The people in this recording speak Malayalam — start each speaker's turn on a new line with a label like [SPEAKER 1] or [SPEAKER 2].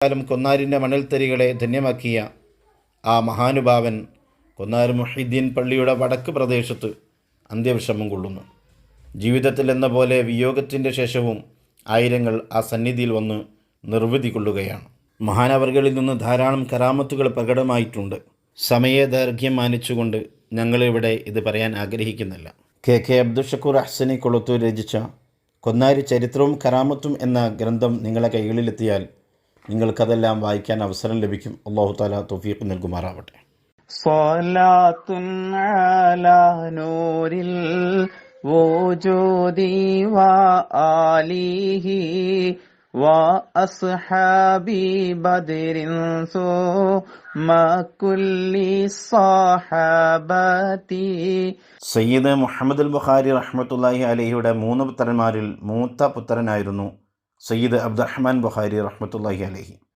[SPEAKER 1] കാലം കൊന്നാരിന്റെ മണൽത്തരികളെ ധന്യമാക്കിയ ആ മഹാനുഭാവൻ കൊന്നാർ മുഹീദ്ദീൻ പള്ളിയുടെ വടക്ക് പ്രദേശത്ത് അന്ത്യവിഷമം കൊള്ളുന്നു. ജീവിതത്തിൽ എന്ന പോലെ വിയോഗത്തിന്റെ ശേഷവും ആയിരങ്ങൾ ആ സന്നിധിയിൽ വന്ന് നിർവൃതി കൊള്ളുകയാണ്. മഹാനവർകളിൽ നിന്ന് ധാരാളം കരാമത്തുകൾ പ്രകടമായിട്ടുണ്ട്. സമയദൈർഘ്യം മാനിച്ചുകൊണ്ട് ഞങ്ങളിവിടെ ഇത് പറയാൻ ആഗ്രഹിക്കുന്നില്ല. കെ കെ അബ്ദുൽ ഷക്കൂർ അഹ്സനി കൊളത്തൂർ രചിച്ച കൊന്നാരി ചരിത്രവും കരാമത്തും എന്ന ഗ്രന്ഥം നിങ്ങളെ കൈകളിലെത്തിയാൽ നിങ്ങൾക്കതെല്ലാം വായിക്കാൻ അവസരം ലഭിക്കും അള്ളാഹു താല തൗഫീഖ് നൽകുമാറാവട്ടെ
[SPEAKER 2] صلاة على نور الوجود وآله وأصحاب بدر ثم كل الصحابة
[SPEAKER 1] സയ്യിദ് മുഹമ്മദ് അൽ ബുഖാരി റഹ്മത്തുല്ലാഹി അലഹിയുടെ മൂന്ന് പുത്രന്മാരിൽ മൂത്ത പുത്രനായിരുന്നു സയ്യിദ് അബ്ദുറഹ്മാൻ ബുഖാരി റഹ്മത്തുല്ലാഹി അലഹി.